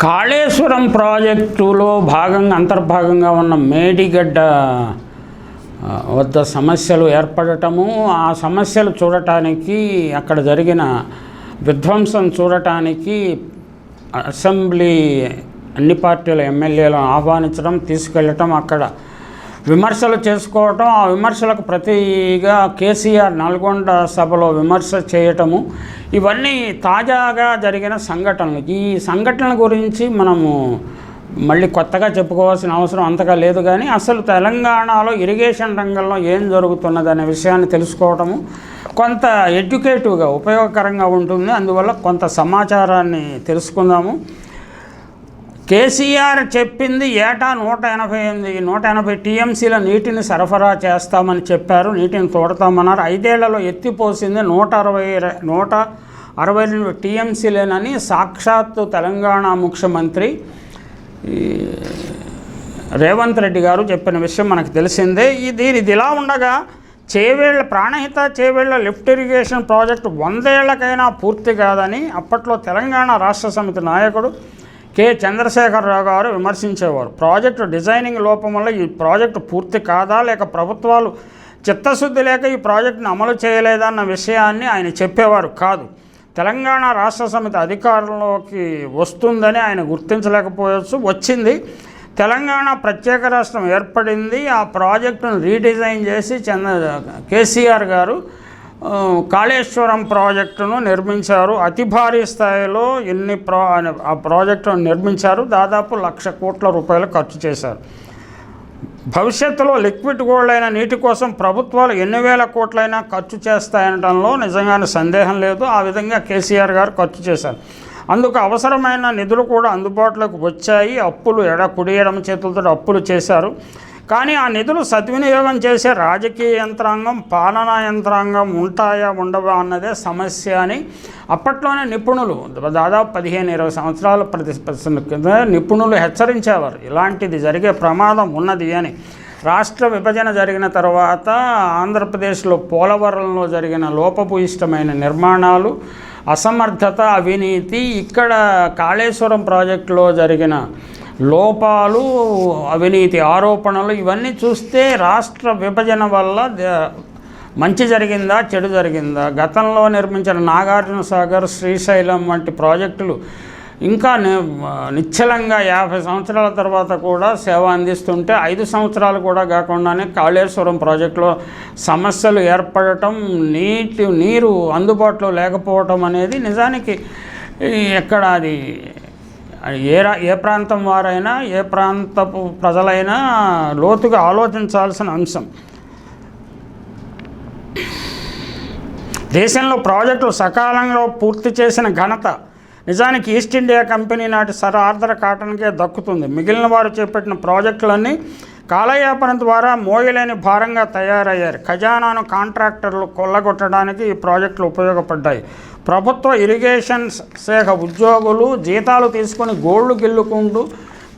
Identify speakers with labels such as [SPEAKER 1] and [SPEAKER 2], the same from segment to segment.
[SPEAKER 1] కాళేశ్వరం ప్రాజెక్టులో భాగంగా అంతర్భాగంగా ఉన్న మేడిగడ్డ వద్ద సమస్యలు ఏర్పడటము ఆ సమస్యలు చూడటానికి అక్కడ జరిగిన విధ్వంసం చూడటానికి అసెంబ్లీ అన్ని పార్టీల ఎమ్మెల్యేలను ఆహ్వానించడం తీసుకెళ్ళటం అక్కడ విమర్శలు చేసుకోవటం ఆ విమర్శలకు ప్రతిగా కేసీఆర్ నల్గొండ సభలో విమర్శ చేయటము ఇవన్నీ తాజాగా జరిగిన సంఘటనలు. ఈ సంఘటనల గురించి మనము మళ్ళీ కొత్తగా చెప్పుకోవాల్సిన అవసరం అంతగా లేదు కానీ అసలు తెలంగాణలో ఇరిగేషన్ రంగంలో ఏం జరుగుతున్నది అనే విషయాన్ని తెలుసుకోవటము కొంత ఎడ్యుకేటివ్గా ఉపయోగకరంగా ఉంటుంది. అందువల్ల కొంత సమాచారాన్ని తెలుసుకుందాము. కేసీఆర్ చెప్పింది ఏటా నూట ఎనభై ఎనిమిది నూట ఎనభై టీఎంసీల నీటిని సరఫరా చేస్తామని చెప్పారు నీటిని తోడతామన్నారు. ఐదేళ్ళలో ఎత్తిపోసింది నూట అరవై నూట అరవై రెండు టీఎంసీలేనని సాక్షాత్తు తెలంగాణ ముఖ్యమంత్రి రేవంత్ రెడ్డి గారు చెప్పిన విషయం మనకు తెలిసిందే. ఇది ఇది ఇలా ఉండగా Chevella Pranahita Chevella lift irrigation project వందేళ్ళకైనా పూర్తి కాదని అప్పట్లో తెలంగాణ రాష్ట్ర సమితి నాయకుడు కె. చంద్రశేఖరరావు గారు విమర్శించేవారు. ప్రాజెక్టు డిజైనింగ్ లోపం వల్ల ఈ ప్రాజెక్టు పూర్తి కాదా? లేక ప్రభుత్వాలు చిత్తశుద్ధి లేక ఈ ప్రాజెక్టును అమలు చేయలేదన్న విషయాన్ని ఆయన చెప్పేవారు కాదు. తెలంగాణ రాష్ట్ర సమితి అధికారంలోకి వస్తుందని ఆయన గుర్తించలేకపోవచ్చు. వచ్చింది. తెలంగాణ ప్రత్యేక రాష్ట్రం ఏర్పడింది. ఆ ప్రాజెక్టును రీడిజైన్ చేసి చంద్ర కేసీఆర్ గారు కాళేశ్వరం ప్రాజెక్టును నిర్మించారు. అతి భారీ స్థాయిలో ఎన్ని ప్రా ఆ ప్రాజెక్టును నిర్మించారు. దాదాపు లక్ష కోట్ల రూపాయలు ఖర్చు చేశారు. భవిష్యత్తులో లిక్విడ్ గోల్డ్ అయిన నీటి కోసం ప్రభుత్వాలు ఎన్ని వేల కోట్లైనా ఖర్చు చేస్తాయనడంలో నిజంగానే సందేహం లేదు. ఆ విధంగా కేసీఆర్ గారు ఖర్చు చేశారు. అందుకు అవసరమైన నిధులు కూడా అందుబాటులోకి వచ్చాయి. అప్పులు ఎడ కుడియడం చేతులతో అప్పులు చేశారు. కానీ ఆ నిధులు సద్వినియోగం చేసే రాజకీయ యంత్రాంగం పాలనా యంత్రాంగం ఉంటాయా ఉండవా అన్నదే సమస్య అని అప్పట్లోనే నిపుణులు దాదాపు పదిహేను ఇరవై సంవత్సరాల ప్రతి కింద నిపుణులు హెచ్చరించేవారు. ఇలాంటిది జరిగే ప్రమాదం ఉన్నది అని. రాష్ట్ర విభజన జరిగిన తర్వాత ఆంధ్రప్రదేశ్లో పోలవరంలో జరిగిన లోపభూయిష్టమైన నిర్మాణాలు అసమర్థత అవినీతి ఇక్కడ కాళేశ్వరం ప్రాజెక్టులో జరిగిన లోపాలు అవినీతి ఆరోపణలు ఇవన్నీ చూస్తే రాష్ట్ర విభజన వల్ల ద- మంచి జరిగిందా చెడు జరిగిందా? గతంలో నిర్మించిన నాగార్జున సాగర్ శ్రీశైలం వంటి ప్రాజెక్టులు ఇంకా నిశ్చలంగా యాభై సంవత్సరాల తర్వాత కూడా సేవ అందిస్తుంటే ఐదు సంవత్సరాలు కూడా కాకుండానే కాళేశ్వరం ప్రాజెక్టులో సమస్యలు ఏర్పడటం నీటి నీరు అందుబాటులో లేకపోవటం అనేది నిజానికి ఎక్కడ అది ఏ రా ఏ ప్రాంతం వారైనా ఏ ప్రాంతపు ప్రజలైనా లోతుగా ఆలోచించాల్సిన అంశం. దేశంలో ప్రాజెక్టులు సకాలంలో పూర్తి చేసిన ఘనత నిజానికి ఈస్ట్ ఇండియా కంపెనీ నాటి సర్ ఆర్థర్ కాటన్కే దక్కుతుంది. మిగిలిన వారు చేపట్టిన ప్రాజెక్టులన్నీ కాలయాపన ద్వారా మోయలేని భారంగా తయారయ్యారు. ఖజానాను కాంట్రాక్టర్లు కొల్లగొట్టడానికి ఈ ప్రాజెక్టులు ఉపయోగపడ్డాయి. ప్రభుత్వ ఇరిగేషన్ శాఖ ఉద్యోగులు జీతాలు తీసుకొని గోళ్ళు గిల్లుకుంటూ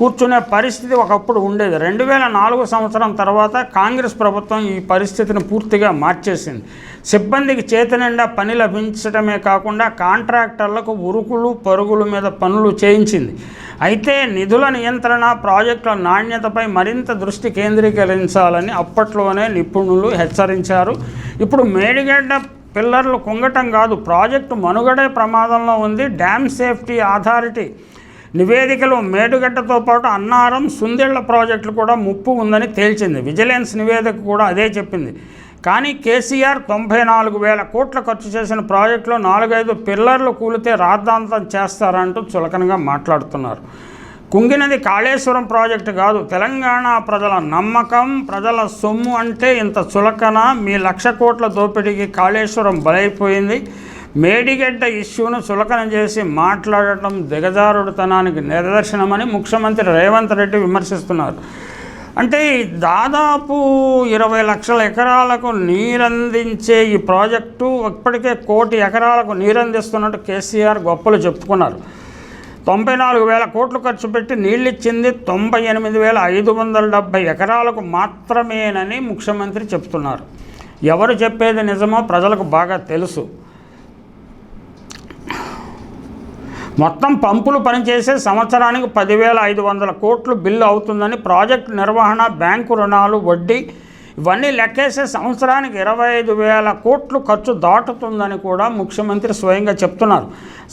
[SPEAKER 1] కూర్చునే పరిస్థితి ఒకప్పుడు ఉండేది. రెండు వేల నాలుగు సంవత్సరం తర్వాత కాంగ్రెస్ ప్రభుత్వం ఈ పరిస్థితిని పూర్తిగా మార్చేసింది. సిబ్బందికి చేతి నిండా పని లభించడమే కాకుండా కాంట్రాక్టర్లకు ఉరుకులు పరుగుల మీద పనులు చేయించింది. అయితే నిధుల నియంత్రణ ప్రాజెక్టుల నాణ్యతపై మరింత దృష్టి కేంద్రీకరించాలని అప్పట్లోనే నిపుణులు హెచ్చరించారు. ఇప్పుడు మేడిగడ్డ పిల్లర్లు కుంగటం కాదు ప్రాజెక్టు మనుగడే ప్రమాదంలో ఉంది. డ్యామ్ సేఫ్టీ అథారిటీ నివేదికలో మేడుగడ్డతో పాటు అన్నారం సుందిళ్ళ ప్రాజెక్టులు కూడా ముప్పు ఉందని తేల్చింది. విజిలెన్స్ నివేదిక కూడా అదే చెప్పింది. కానీ కేసీఆర్ తొంభై నాలుగు వేల కోట్ల ఖర్చు చేసిన ప్రాజెక్టులో నాలుగైదు పిల్లర్లు కూలితే రాద్ధాంతం చేస్తారంటూ చులకనగా మాట్లాడుతున్నారు. కుంగినది కాళేశ్వరం ప్రాజెక్టు కాదు. తెలంగాణ ప్రజల నమ్మకం ప్రజల సొమ్ము అంటే ఇంత చులకన. మీ లక్ష కోట్ల దోపిడీకి కాళేశ్వరం బలైపోయింది. మేడిగడ్డ ఇష్యూను చులకన చేసి మాట్లాడటం దిగజారుడుతనానికి నిదర్శనమని ముఖ్యమంత్రి రేవంత్ రెడ్డి విమర్శిస్తున్నారు. అంటే దాదాపు ఇరవై లక్షల ఎకరాలకు నీరందించే ఈ ప్రాజెక్టు ఇప్పటికే కోటి ఎకరాలకు నీరందిస్తున్నట్టు కేసీఆర్ గొప్పలు చెప్పుకున్నారు. తొంభై నాలుగు వేల కోట్లు ఖర్చు పెట్టి నీళ్ళిచ్చింది తొంభై ఎనిమిది వేల ఐదు వందల డెబ్భై ఎకరాలకు మాత్రమేనని ముఖ్యమంత్రి చెప్తున్నారు. ఎవరు చెప్పేది నిజమో ప్రజలకు బాగా తెలుసు. మొత్తం పంపులు పనిచేసే సంవత్సరానికి పదివేల ఐదు వందల కోట్లు బిల్లు అవుతుందని ప్రాజెక్టు నిర్వహణ బ్యాంకు రుణాలు వడ్డీ ఇవన్నీ లెక్కేసే సంవత్సరానికి ఇరవై ఐదు వేల కోట్లు ఖర్చు దాటుతుందని కూడా ముఖ్యమంత్రి స్వయంగా చెప్తున్నారు.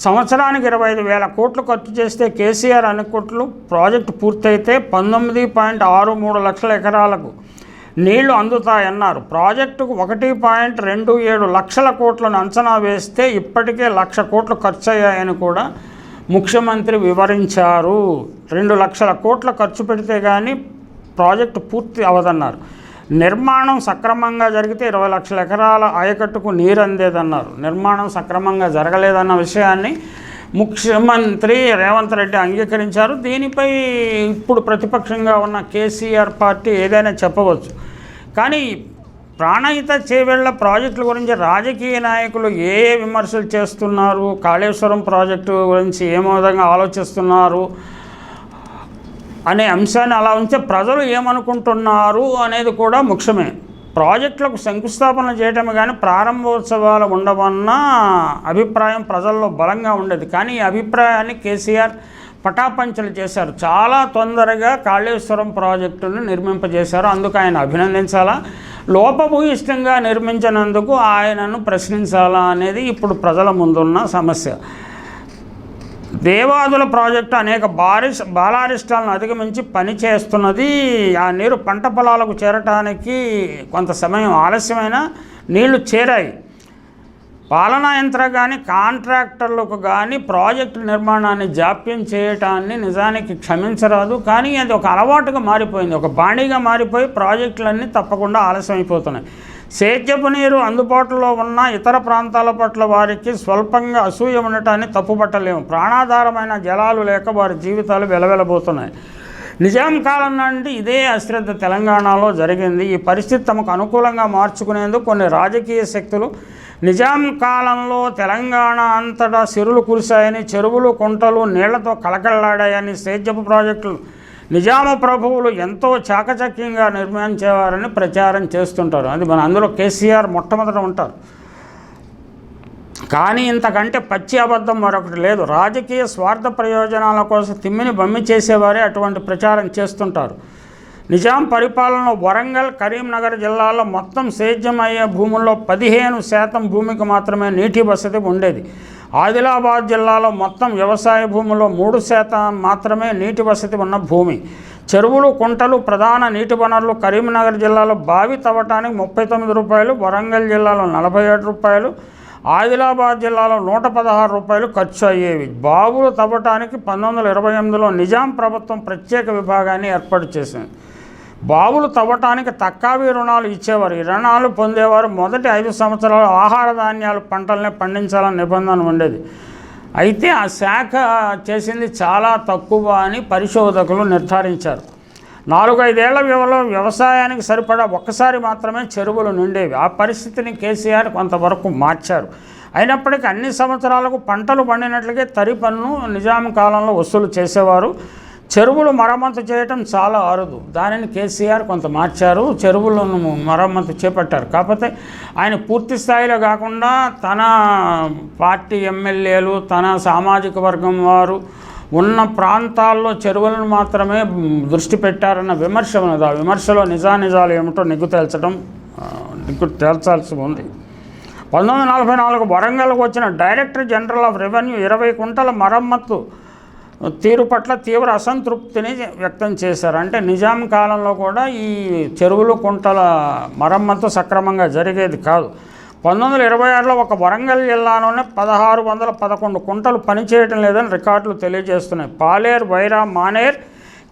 [SPEAKER 1] సంవత్సరానికి ఇరవై ఐదు వేల కోట్లు ఖర్చు చేస్తే కేసీఆర్ అనుకోట్లు ప్రాజెక్టు పూర్తయితే పంతొమ్మిది పాయింట్ ఆరు మూడు లక్షల ఎకరాలకు నీళ్ళు అందుతాయన్నారు. ప్రాజెక్టుకు ఒకటి పాయింట్ రెండు ఏడు లక్షల కోట్లను అంచనా వేస్తే ఇప్పటికే లక్ష కోట్లు ఖర్చు అయ్యాయని కూడా ముఖ్యమంత్రి వివరించారు. రెండు లక్షల కోట్ల ఖర్చు పెడితే కానీ ప్రాజెక్టు పూర్తి అవదన్నారు. నిర్మాణం సక్రమంగా జరిగితే ఇరవై లక్షల ఎకరాల ఆయకట్టుకు నీరు అందేదన్నారు నిర్మాణం సక్రమంగా జరగలేదన్న విషయాన్ని ముఖ్యమంత్రి రేవంత్ రెడ్డి అంగీకరించారు. దీనిపై ఇప్పుడు ప్రతిపక్షంగా ఉన్న కేసీఆర్ పార్టీ ఏదైనా చెప్పవచ్చు. కానీ ప్రాణహిత చేవేళ్ళ ప్రాజెక్టుల గురించి రాజకీయ నాయకులు ఏ ఏ విమర్శలు చేస్తున్నారు? కాళేశ్వరం ప్రాజెక్టు గురించి ఏ విధంగా ఆలోచిస్తున్నారు? అనే అంశాన్ని అలా ఉంటే ప్రజలు ఏమనుకుంటున్నారు అనేది కూడా ముఖ్యమే. ప్రాజెక్టులకు శంకుస్థాపన చేయటమే కానీ ప్రారంభోత్సవాలు ఉండవన్న అభిప్రాయం ప్రజల్లో బలంగా ఉండేది. కానీ ఈ అభిప్రాయాన్ని కేసీఆర్ పటాపంచలు చేశారు. చాలా తొందరగా కాళేశ్వరం ప్రాజెక్టును నిర్మింపజేశారు. అందుకు ఆయన అభినందించాలా? లోపభూయిష్టంగా నిర్మించినందుకు ఆయనను ప్రశ్నించాలా అనేది ఇప్పుడు ప్రజల ముందున్న సమస్య. దేవాదుల ప్రాజెక్టు అనేక బారిస్ బాలారిష్టాలను అధిగమించి పనిచేస్తున్నది ఆ నీరు పంట పొలాలకు చేరటానికి కొంత సమయం ఆలస్యమైన నీళ్ళు చేరాయి. పాలనా యంత్ర కానీ కాంట్రాక్టర్లకు కానీ ప్రాజెక్టు నిర్మాణాన్ని జాప్యం చేయటాన్ని నిజానికి క్షమించరాదు. కానీ అది ఒక అలవాటుగా మారిపోయింది. ఒక బాణీగా మారిపోయి ప్రాజెక్టులన్నీ తప్పకుండా ఆలస్యమైపోతున్నాయి. సేద్యపు నీరు అందుబాటులో ఉన్న ఇతర ప్రాంతాల పట్ల వారికి స్వల్పంగా అసూయ ఉండటాన్ని తప్పుపట్టలేము. ప్రాణాధారమైన జలాలు లేక వారి జీవితాలు వెలవెలబోతున్నాయి. నిజాం కాలం నుండి ఇదే అశ్రద్ధ తెలంగాణలో జరిగింది. ఈ పరిస్థితి తమకు అనుకూలంగా మార్చుకునేందుకు కొన్ని రాజకీయ శక్తులు నిజాం కాలంలో తెలంగాణ అంతటా సిరులు కురిశాయని చెరువులు కుంటలు నీళ్ళతో కలకల్లాడాయని సేద్యపు ప్రాజెక్టులు నిజామ ప్రభువులు ఎంతో చాకచక్యంగా నిర్మించేవారని ప్రచారం చేస్తుంటారు. అది మన అందులో కేసీఆర్ మొట్టమొదట ఉంటారు. కానీ ఇంతకంటే పచ్చి అబద్ధం మరొకటి లేదు. రాజకీయ స్వార్థ ప్రయోజనాల కోసం తిమ్మిని బమ్మి చేసేవారే అటువంటి ప్రచారం చేస్తుంటారు. నిజాం పరిపాలనలో వరంగల్ కరీంనగర్ జిల్లాలో మొత్తం సేద్యం అయ్యే భూముల్లో పదిహేను శాతం భూమికి మాత్రమే నీటి వసతి ఉండేది. ఆదిలాబాద్ జిల్లాలో మొత్తం వ్యవసాయ భూముల్లో మూడు శాతం మాత్రమే నీటి వసతి ఉన్న భూమి. చెరువులు కుంటలు ప్రధాన నీటి వనరులు కరీంనగర్ జిల్లాలో బావి తవ్వటానికి ముప్పై తొమ్మిది రూపాయలు వరంగల్ జిల్లాలో నలభై ఏడు రూపాయలు ఆదిలాబాద్ జిల్లాలో నూట పదహారు రూపాయలు ఖర్చు అయ్యేవి. బావులు తవ్వటానికి పంతొమ్మిది వందల ఇరవై ఎనిమిదిలో నిజాం ప్రభుత్వం ప్రత్యేక విభాగాన్ని ఏర్పాటు చేసింది. బావులు తవ్వటానికి తక్కువ రుణాలు ఇచ్చేవారు. ఈ రుణాలు పొందేవారు. మొదటి ఐదు సంవత్సరాలు ఆహార ధాన్యాలు పంటలనే పండించాలని నిబంధన ఉండేది. అయితే ఆ శాఖ చేసింది చాలా తక్కువ అని పరిశోధకులు నిర్ధారించారు. నాలుగైదేళ్ళ వ్యవలో వ్యవసాయానికి సరిపడా ఒక్కసారి మాత్రమే చెరువులు నిండేవి. ఆ పరిస్థితిని కేసీఆర్ కొంతవరకు మార్చారు. అయినప్పటికీ అన్ని సంవత్సరాలకు పంటలు పండినట్లుగే తరి పన్ను నిజాం కాలంలో వసూలు చేసేవారు. చెరువులు మరమ్మతు చేయటం చాలా అరుదు. దానిని కేసీఆర్ కొంత మార్చారు. చెరువులను మరమ్మతు చేపట్టారు. కాకపోతే ఆయన పూర్తి స్థాయిలో కాకుండా తన పార్టీ ఎమ్మెల్యేలు తన సామాజిక వర్గం వారు ఉన్న ప్రాంతాల్లో చెరువులను మాత్రమే దృష్టి పెట్టారన్న విమర్శ ఉన్నది ఆ విమర్శలో నిజానిజాలు ఏమిటో నిగ్గు తేల్చడం నిగ్గు తేల్చాల్సి ఉంది. పంతొమ్మిది వందల నలభై నాలుగు వరంగల్కు వచ్చిన డైరెక్టర్ జనరల్ ఆఫ్ రెవెన్యూ ఇరవై కుంటల మరమ్మత్తు తీరు పట్ల తీవ్ర అసంతృప్తిని వ్యక్తం చేశారు. అంటే నిజాం కాలంలో కూడా ఈ చెరువులు కుంటల మరమ్మత్తు సక్రమంగా జరిగేది కాదు. పంతొమ్మిది వందల ఇరవై ఆరులో ఒక వరంగల్ జిల్లాలోనే పదహారు వందల పదకొండు కుంటలు పనిచేయటం లేదని రికార్డులు తెలియజేస్తున్నాయి. పాలేర్ వైరా మానేర్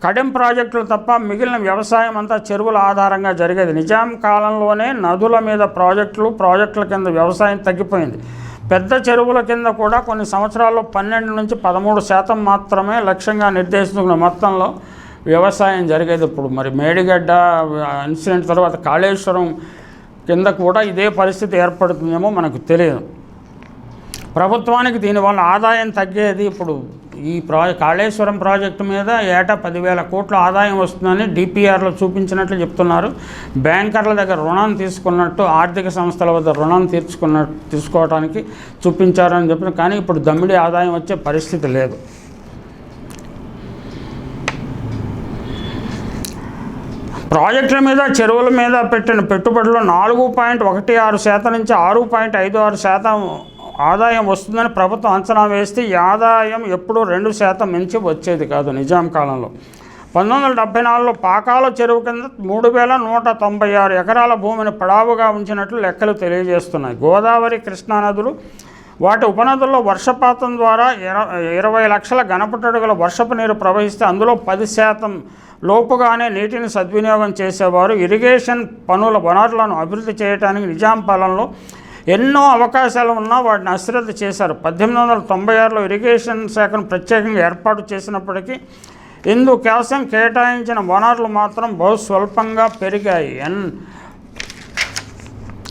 [SPEAKER 1] కడెం ప్రాజెక్టులు తప్ప మిగిలిన వ్యవసాయం అంతా చెరువుల ఆధారంగా జరిగేది. నిజాం కాలంలోనే నదుల మీద ప్రాజెక్టులు ప్రాజెక్టుల కింద వ్యవసాయం తగ్గిపోయింది. పెద్ద చెరువుల కింద కూడా కొన్ని సంవత్సరాల్లో పన్నెండు నుంచి పదమూడు శాతం మాత్రమే లక్ష్యంగా నిర్దేశించుకున్న మొత్తంలో వ్యవసాయం జరిగేది ఇప్పుడు. మరి మేడిగడ్డ ఇన్సిడెంట్ తర్వాత కాళేశ్వరం కింద కూడా ఇదే పరిస్థితి ఏర్పడుతుందేమో మనకు తెలియదు. ప్రభుత్వానికి దీనివల్ల ఆదాయం తగ్గేది ఇప్పుడు ఈ ప్రాజె కాళేశ్వరం ప్రాజెక్టు మీద ఏటా పదివేల కోట్ల ఆదాయం వస్తుందని డిపిఆర్లో చూపించినట్లు చెప్తున్నారు. బ్యాంకర్ల దగ్గర రుణం తీసుకున్నట్టు ఆర్థిక సంస్థల వద్ద రుణం తీర్చుకున్నట్టు తీసుకోవడానికి చూపించారని చెప్పిన కానీ ఇప్పుడు దమ్మిడి ఆదాయం వచ్చే పరిస్థితి లేదు. ప్రాజెక్టుల మీద చెరువుల మీద పెట్టిన పెట్టుబడులు నాలుగు పాయింట్ ఒకటి ఆరు శాతం నుంచి ఆరు పాయింట్ ఐదు ఆరు శాతం ఆదాయం వస్తుందని ప్రభుత్వం అంచనా వేస్తే ఈ ఆదాయం ఎప్పుడూ రెండు శాతం మించి వచ్చేది కాదు నిజాం కాలంలో. పంతొమ్మిది వందల డెబ్బై నాలుగులో పాకాల చెరువు కింద మూడు వేల నూట తొంభై ఆరు ఎకరాల భూమిని పడావుగా ఉంచినట్లు లెక్కలు తెలియజేస్తున్నాయి. గోదావరి కృష్ణా నదులు వాటి ఉపనదుల్లో వర్షపాతం ద్వారా ఇర ఇరవై లక్షల గణపటడుగుల వర్షపు నీరు ప్రవహిస్తే అందులో పది శాతం లోపుగానే నీటిని సద్వినియోగం చేసేవారు. ఇరిగేషన్ పనుల వనరులను అభివృద్ధి చేయడానికి నిజాం పాలనలో ఎన్నో అవకాశాలు ఉన్నా వాటిని అశ్రద్ధ చేశారు. పద్దెనిమిది వందల తొంభై ఆరులో ఇరిగేషన్ శాఖను ప్రత్యేకంగా ఏర్పాటు చేసినప్పటికీ ఇందుకోసం కేటాయించిన వనరులు మాత్రం బహు స్వల్పంగా పెరిగాయి. ఎన్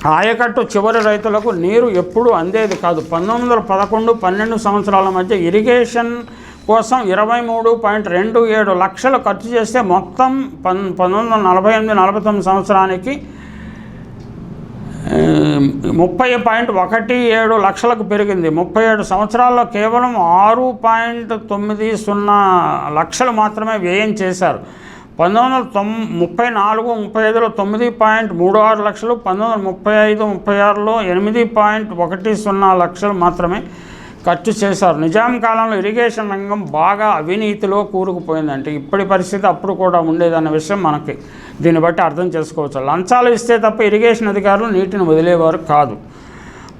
[SPEAKER 1] ఆయకట్టు చివరి రైతులకు నీరు ఎప్పుడూ అందేది కాదు. పంతొమ్మిది వందల పదకొండు పన్నెండు సంవత్సరాల మధ్య ఇరిగేషన్ కోసం ఇరవై మూడు పాయింట్ రెండు ఏడు లక్షలు ఖర్చు చేస్తే మొత్తం పన్ పంతొమ్మిది వందల నలభై ఎనిమిది నలభై తొమ్మిది సంవత్సరానికి ముప్పై పాయింట్ ఒకటి ఏడు లక్షలకు పెరిగింది. ముప్పై ఏడు సంవత్సరాల్లో కేవలం ఆరు పాయింట్ తొమ్మిది సున్నా లక్షలు మాత్రమే వ్యయం చేశారు. పంతొమ్మిది వందల తొమ్ ముప్పై నాలుగు ముప్పై ఐదులో తొమ్మిది పాయింట్ మూడు ఆరు లక్షలు పంతొమ్మిది వందల ముప్పై ఐదు ముప్పై ఆరులో ఎనిమిది పాయింట్ ఒకటి సున్నా లక్షలు మాత్రమే ఖర్చు చేశారు. నిజాం కాలంలో ఇరిగేషన్ రంగం బాగా అవినీతిలో కూరుకుపోయిందంటే ఇప్పటి పరిస్థితి అప్పుడు కూడా ఉండేదన్న విషయం మనకి దీన్ని బట్టి అర్థం చేసుకోవచ్చు. లంచాలు ఇస్తే తప్ప ఇరిగేషన్ అధికారులు నీటిని వదిలేవారు కాదు.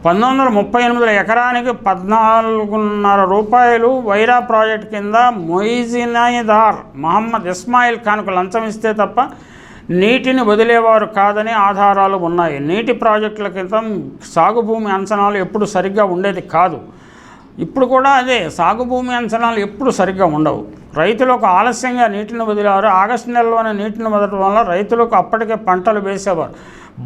[SPEAKER 1] పంతొమ్మిది వందల ముప్పై ఎనిమిదిలో ఎకరానికి పద్నాలుగున్నర రూపాయలు వైరా ప్రాజెక్ట్ కింద మొయిజినాయిదార్ మహమ్మద్ ఇస్మాయిల్ ఖాన్కు లంచం ఇస్తే తప్ప నీటిని వదిలేవారు కాదని ఆధారాలు ఉన్నాయి. నీటి ప్రాజెక్టుల క్రితం సాగు భూమి అంచనాలు ఎప్పుడు సరిగ్గా ఉండేది కాదు. ఇప్పుడు కూడా అదే సాగు భూమి అంచనాలు ఎప్పుడు సరిగ్గా ఉండవు. రైతులకు ఆలస్యంగా నీటిని వదిలేవారు ఆగస్టు నెలలోనే నీటిని వదలడం వల్ల రైతులకు అప్పటికే పంటలు వేసేవారు.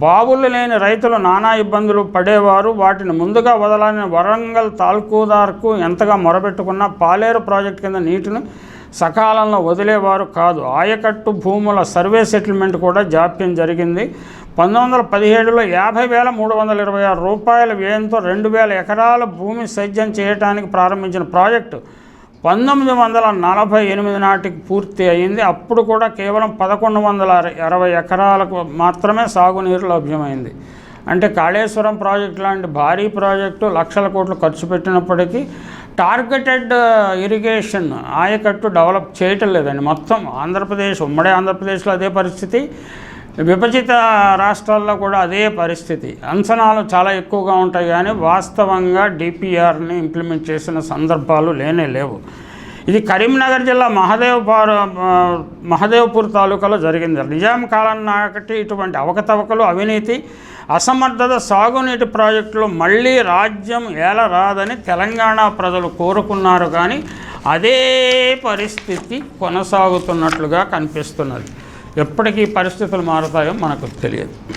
[SPEAKER 1] బావులు లేని రైతులు నానా ఇబ్బందులు పడేవారు. వాటిని ముందుగా వదలని వరంగల్ తాల్కూదార్కు ఎంతగా మొరబెట్టుకున్నా పాలేరు ప్రాజెక్టు కింద నీటిని సకాలంలో వదిలేవారు కాదు. ఆయకట్టు భూముల సర్వే సెటిల్మెంట్ కూడా జాప్యం జరిగింది. పంతొమ్మిది వందల పదిహేడులో యాభై వేల మూడు వందల ఇరవై ఆరు రూపాయల వ్యయంతో రెండు వేల ఎకరాల భూమి సజ్జం చేయడానికి ప్రారంభించిన ప్రాజెక్టు పంతొమ్మిది వందల నలభై ఎనిమిది నాటికి పూర్తి అయింది. అప్పుడు కూడా కేవలం పదకొండు వందల అరవై ఎకరాలకు మాత్రమే సాగునీరు లభ్యమైంది. అంటే కాళేశ్వరం ప్రాజెక్టు లాంటి భారీ ప్రాజెక్టు లక్షల కోట్లు ఖర్చు పెట్టినప్పటికీ టార్గెటెడ్ ఇరిగేషన్ uh, ఆయకట్టు డెవలప్ చేయటం లేదండి. మొత్తం ఆంధ్రప్రదేశ్ ఉమ్మడి ఆంధ్రప్రదేశ్లో అదే పరిస్థితి. విభజిత రాష్ట్రాల్లో కూడా అదే పరిస్థితి. అంచనాలు చాలా ఎక్కువగా ఉంటాయి కానీ వాస్తవంగా డిపిఆర్ని ఇంప్లిమెంట్ చేసిన సందర్భాలు లేనే లేవు. ఇది కరీంనగర్ జిల్లా మహదేవ్పార్ మహదేవ్పూర్ తాలూకాలో జరిగింది. నిజాం కాలం నాటి ఇటువంటి అవకతవకలు అవినీతి అసమర్థత సాగునీటి ప్రాజెక్టులు మళ్ళీ రాజ్యం ఏలరాదని తెలంగాణ ప్రజలు కోరుకున్నారు కానీ అదే పరిస్థితి కొనసాగుతున్నట్లుగా కనిపిస్తున్నది. ఎప్పటికీ పరిస్థితులు మారుతాయో మనకు తెలియదు.